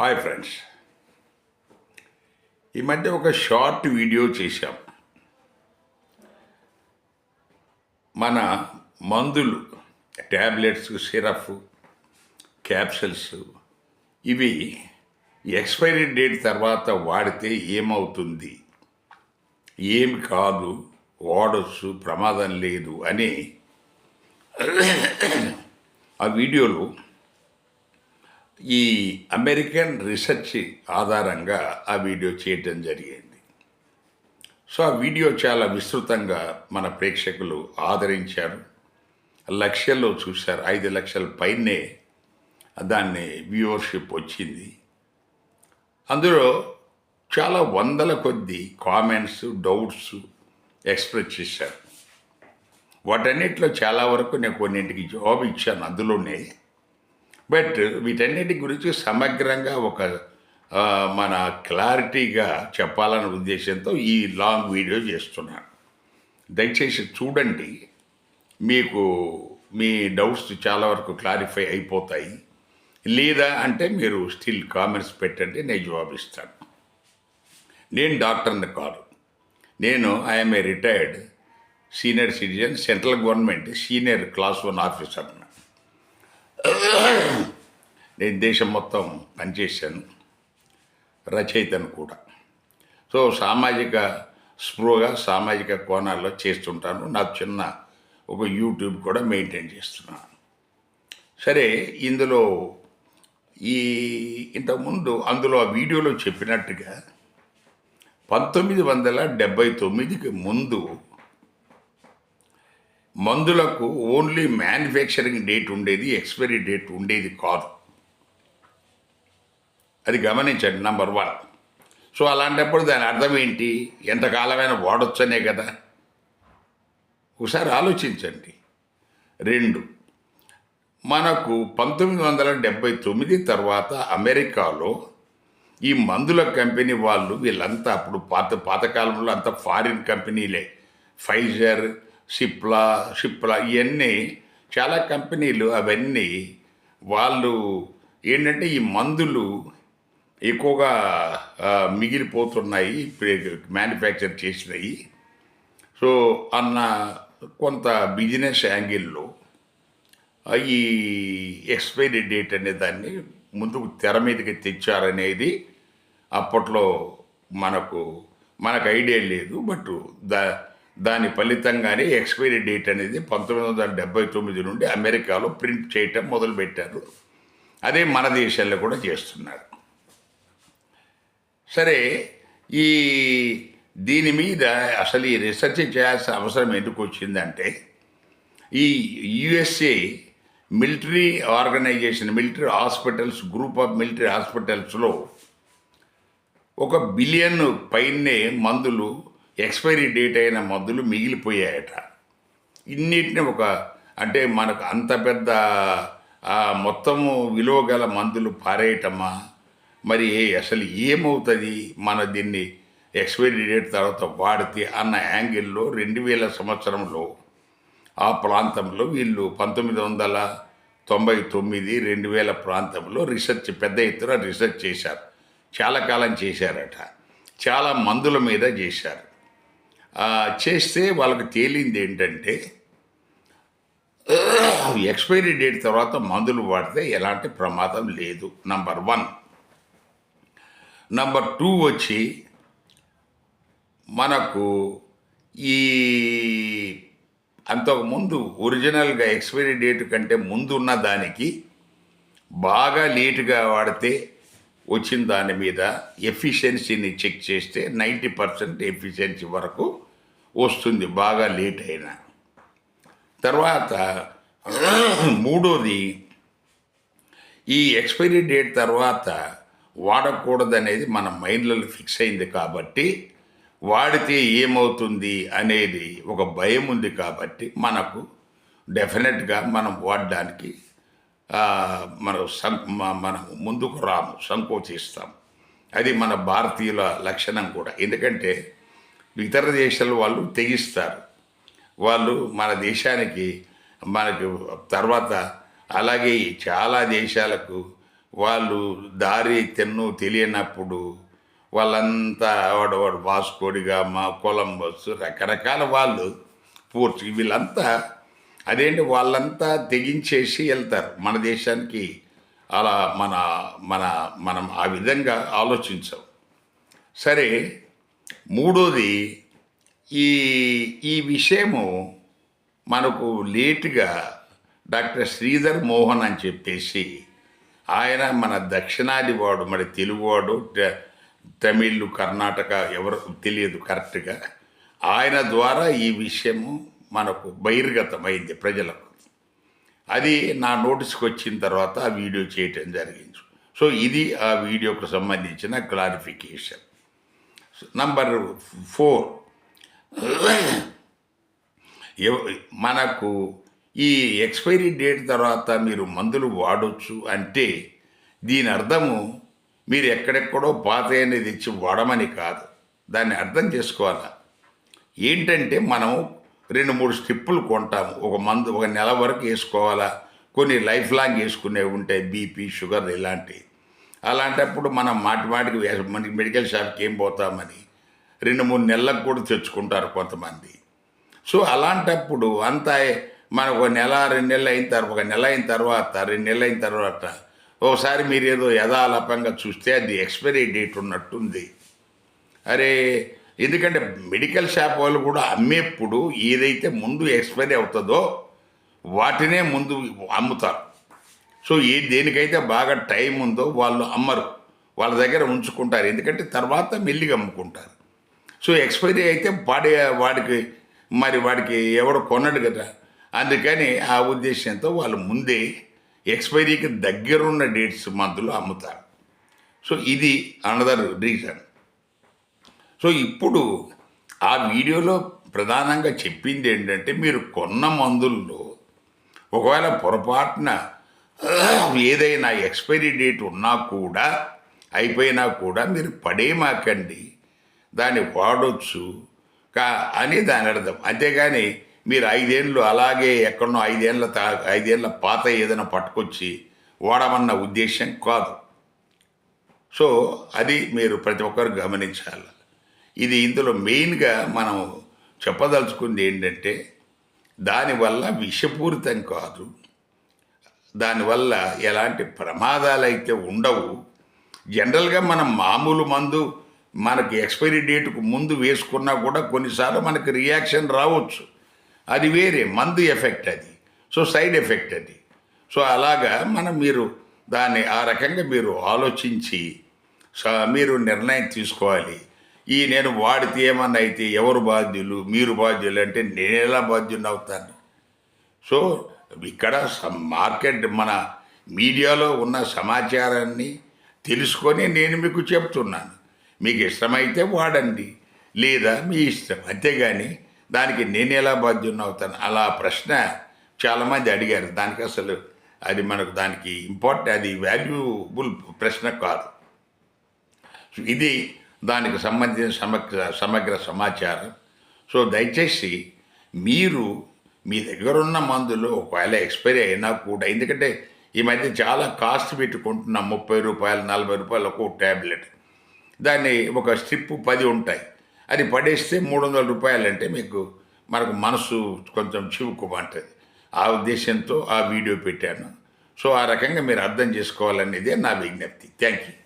Hi friends. ఈ మధ్య ఒక షార్ట్ వీడియో చేశాం. మన మందులు ట్యాబ్లెట్స్ సిరప్ క్యాప్సిల్స్ ఇవి ఎక్స్పైరీ డేట్ తర్వాత వాడితే ఏమవుతుంది? ఏమి కాదు వాడచ్చు ప్రమాదం లేదు అని ఆ వీడియోలో ఈ అమెరికన్ రీసెర్చ్ ఆధారంగా ఆ వీడియో చేయటం జరిగింది. సో ఆ వీడియో చాలా విస్తృతంగా మన ప్రేక్షకులు ఆదరించారు. లక్షల్లో చూశారు. ఐదు లక్షల పైనే దాన్ని వ్యూవర్షిప్ వచ్చింది. అందులో చాలా వందల కొద్ది కామెంట్స్ డౌట్స్ ఎక్స్ప్రెస్ చేశారు. వాటన్నిటిలో చాలా వరకు నేను కొన్నింటికి జవాబు ఇచ్చాను. అందులోనే బట్ వీటన్నిటి గురించి సమగ్రంగా ఒక మన క్లారిటీగా చెప్పాలనే ఉద్దేశంతో ఈ లాంగ్ వీడియో చేస్తున్నాను. దయచేసి చూడండి. మీకు మీ డౌట్స్ చాలా వరకు క్లారిఫై అయిపోతాయి. లేదా అంటే మీరు స్టిల్ కామెంట్స్ పెట్టండి నేను జవాబిస్తాను నేను డాక్టర్ని కాదు. నేను I'm a retired senior citizen central government senior class one officer నేను దేశం మొత్తం పనిచేశాను. రచయితను కూడా. సో సామాజిక స్పృహగా సామాజిక కోణాల్లో చేస్తుంటాను. నాకు చిన్న ఒక యూట్యూబ్ కూడా మెయింటైన్ చేస్తున్నాను. సరే ఇందులో ఈ ఇంతకుముందు అందులో ఆ వీడియోలో చెప్పినట్టుగా పంతొమ్మిది వందల డెబ్భై తొమ్మిదికి ముందు మందులకు ఓన్లీ మ్యానుఫ్యాక్చరింగ్ డేట్ ఉండేది ఎక్స్పైరీ డేట్ ఉండేది కాదు. అది గమనించండి నంబర్ వన్ సో అలాంటప్పుడు దాని అర్థం ఏంటి? ఎంతకాలమైనా వాడొచ్చనే కదా. ఒకసారి ఆలోచించండి. రెండు మనకు పంతొమ్మిది వందల డెబ్భై తొమ్మిది తర్వాత అమెరికాలో ఈ మందుల కంపెనీ వాళ్ళు వీళ్ళంతా అప్పుడు పాత పాతకాలంలో అంతా ఫారిన్ కంపెనీలే ఫైజర్ సిప్లా షిప్లా ఇవన్నీ చాలా కంపెనీలు అవన్నీ వాళ్ళు ఏంటంటే ఈ మందులు ఎక్కువగా మిగిలిపోతున్నాయి మ్యానుఫ్యాక్చర్ చేసినవి సో అన్న కొంత బిజినెస్ యాంగిల్లో ఈ ఎక్స్పైరీ డేట్ అనే దాన్ని ముందుకు తెర మీదకి తెచ్చారనేది అప్పట్లో మనకు మనకు ఐడియా లేదు బట్ దా దాని ఫలితంగానే ఎక్స్పైరీ డేట్ అనేది పంతొమ్మిది వందల డెబ్బై తొమ్మిది నుండి అమెరికాలో ప్రింట్ చేయటం మొదలుపెట్టారు. అదే మన దేశాల్లో కూడా చేస్తున్నారు. సరే ఈ దీని మీద అసలు ఈ రీసెర్చ్ చేయాల్సిన అవసరం ఎందుకు వచ్చిందంటే ఈ USA military organization military hospitals group of military హాస్పిటల్స్లో ఒక బిలియన్ పైనే మందులు ఎక్స్పైరీ డేట్ అయిన మందులు మిగిలిపోయాయట. ఇన్నిటిని ఒక అంటే మనకు అంత పెద్ద మొత్తము విలువ గల మందులు పారేయటమా? మరి ఏ- అసలు ఏమవుతుంది? మన దీన్ని ఎక్స్పైరీ డేట్ తర్వాత వాడితే అన్న యాంగిల్లో రెండు వేల సంవత్సరంలో ఆ ప్రాంతంలో వీళ్ళు పంతొమ్మిది వందల తొంభై తొమ్మిది రెండు వేల ప్రాంతంలో రీసెర్చ్ పెద్ద ఎత్తున రీసెర్చ్ చేశారు. చాలా కాలం చేశారట. చాలా మందుల మీద చేశారు. చేస్తే వాళ్ళకి తేలింది ఏంటంటే ఎక్స్పైరీ డేట్ తర్వాత మందులు వాడితే ఎలాంటి ప్రమాదం లేదు. నంబర్ వన్ నంబర్ టూ వచ్చి మనకు ఈ అంతకుముందు ఒరిజినల్గా ఎక్స్పైరీ డేట్ కంటే ముందు ఉన్న దానికి బాగా లేటుగా వాడితే వచ్చిన దాని మీద ఎఫిషియన్సీని చెక్ చేస్తే నైంటీ పర్సెంట్ ఎఫిషియన్సీ వరకు వస్తుంది బాగా లేట్ అయినా. తర్వాత మూడోది ఈ ఎక్స్పైరీ డేట్ తర్వాత వాడకూడదనేది మన మైండ్లలో ఫిక్స్ అయింది కాబట్టి వాడితే ఏమవుతుంది అనేది ఒక భయం ఉంది కాబట్టి మనకు డెఫినెట్గా మనం వాడడానికి మనం సం మనం ముందుకు రాము సంకోచిస్తాం. అది మన భారతీయుల లక్షణం కూడా. ఎందుకంటే ఇతర దేశాలు వాళ్ళు తెగిస్తారు. వాళ్ళు మన దేశానికి మనకు తర్వాత అలాగే చాలా దేశాలకు వాళ్ళు దారి తెన్ను తెలియనప్పుడు వాళ్ళంతా వాడు వాడు వాస్కోడిగా మా కొలంబస్ రకరకాల వాళ్ళు పూర్తి వీళ్ళంతా అదేంటి వాళ్ళంతా తెగించేసి వెళ్తారు మన దేశానికి. అలా మన మన మనం ఆ విధంగా ఆలోచించాం. సరే మూడోది ఈ ఈ విషయము మనకు లేటుగా డాక్టర్ శ్రీధర్ మోహన్ అని చెప్పేసి ఆయన మన దక్షిణాది వాడు మరి తెలుగువాడు తమిళ్ కర్ణాటక ఎవరు తెలియదు కరెక్ట్గా. ఆయన ద్వారా ఈ విషయము మనకు బహిర్గతమైంది ప్రజలకు. అది నా నోటీస్కి వచ్చిన తర్వాత ఆ వీడియో చేయటం జరిగింది. సో ఇది ఆ వీడియోకు సంబంధించిన క్లారిఫికేషన్. Number four. మనకు ఈ ఎక్స్పైరీ డేట్ తర్వాత మీరు మందులు వాడొచ్చు అంటే దీని అర్థము మీరు ఎక్కడెక్కడో పాత అనేది ఇచ్చి వాడమని కాదు. దాన్ని అర్థం చేసుకోవాలా? ఏంటంటే మనం రెండు మూడు స్టిప్పులు కొంటాము. ఒక మందు ఒక నెల వరకు వేసుకోవాలా? కొన్ని లైఫ్ లాంగ్ వేసుకునేవి ఉంటాయి బీపీ షుగర్ ఇలాంటివి. అలాంటప్పుడు మనం మాటి మాటికి మనకి మెడికల్ షాప్కి ఏం పోతామని రెండు మూడు నెలలకు కూడా తెచ్చుకుంటారు కొంతమంది. సో అలాంటప్పుడు అంతా మనకు ఒక నెల రెండు నెలలు అయిన తర్వాత ఒక నెల అయిన తర్వాత రెండు నెలలు అయిన తర్వాత ఒకసారి మీరు ఏదో యథాలపంగా చూస్తే అది ఎక్స్పైరీ డేట్ ఉన్నట్టుంది. అరే ఎందుకంటే మెడికల్ షాప్ వాళ్ళు కూడా అమ్మేప్పుడు ఏదైతే ముందు ఎక్స్పైరీ అవుతుందో వాటినే ముందు అమ్ముతారు. సో ఏ దేనికైతే బాగా టైం ఉందో వాళ్ళు అమ్మరు. వాళ్ళ దగ్గర ఉంచుకుంటారు. ఎందుకంటే తర్వాత మెల్లిగా అమ్ముకుంటారు. సో ఎక్స్పైరీ అయితే వాడి వాడికి మరి వాడికి ఎవడు కొనడు కదా అందుకని ఆ ఉద్దేశంతో వాళ్ళు ముందే ఎక్స్పైరీకి దగ్గరున్న డేట్స్ మందులు అమ్ముతారు. సో ఇది అనదర్ రీజన్ సో ఇప్పుడు ఆ వీడియోలో ప్రధానంగా చెప్పింది ఏంటంటే మీరు కొన్న మందుల్లో ఒకవేళ పొరపాటున ఏదైనా ఎక్స్పైరీ డేట్ ఉన్నా కూడా అయిపోయినా కూడా మీరు పడేమాకండి. దాన్ని వాడొచ్చు. కా అని దాని అర్థం. అంతేగాని మీరు ఐదేళ్ళు అలాగే ఎక్కడనో ఐదేళ్ళ తా ఐదేళ్ళ పాత ఏదైనా పట్టుకొచ్చి వాడమన్న ఉద్దేశం కాదు. సో అది మీరు ప్రతి ఒక్కరు గమనించాలి. ఇది ఇందులో మెయిన్గా మనం చెప్పదలుచుకుంది ఏంటంటే దానివల్ల విషపూరితం కాదు. దానివల్ల ఎలాంటి ప్రమాదాలు అయితే ఉండవు. జనరల్గా మనం మామూలు మందు మనకి ఎక్స్పైరీ డేట్కు ముందు వేసుకున్నా కూడా కొన్నిసార్లు మనకి రియాక్షన్ రావచ్చు. అది వేరే మందు ఎఫెక్ట్ అది. సో సైడ్ ఎఫెక్ట్ అది. సో అలాగా మనం మీరు దాన్ని ఆ రకంగా మీరు ఆలోచించి స- మీరు నిర్ణయం తీసుకోవాలి. ఈ నేను వాడితే ఏమన్నా అయితే ఎవరు బాధ్యులు? మీరు బాధ్యులు అంటే నేను ఎలా బాధ్యుని అవుతాను? సో ఇక్కడ స- మార్కెట్ మన మీడియాలో ఉన్న సమాచారాన్ని తెలుసుకొని నేను మీకు చెప్తున్నాను. మీకు ఇష్టమైతే వాడండి లేదా మీ ఇష్టం. అంతేగాని దానికి నేను ఎలా బాధ్యుని అవుతాను అలా ప్రశ్న చాలామంది అడిగారు. దానికి అసలు అది మనకు దానికి ఇంపార్టెంట్ అది వాల్యూబుల్ ప్రశ్న కాదు. ఇది దానికి సంబంధించిన సమగ్ర సమగ్ర సమాచారం. సో దయచేసి మీరు మీ దగ్గర ఉన్న మందులు ఒకవేళ ఎక్స్పైరీ అయినా కూడా ఎందుకంటే ఈ మధ్య చాలా కాస్ట్ పెట్టుకుంటున్నాం ముప్పై రూపాయలు నలభై రూపాయలు ఒక్కొక్క ట్యాబ్లెట్ దాన్ని ఒక స్ట్రిప్ పది ఉంటాయి. అది పడేస్తే మూడు వందల రూపాయలు అంటే మీకు మనకు మనసు కొంచెం చివుకుమంటుంది ఆ ఉద్దేశంతో ఆ వీడియో పెట్టాను. సో ఆ రకంగా మీరు అర్థం చేసుకోవాలనేదే నా విజ్ఞప్తి. Thank you.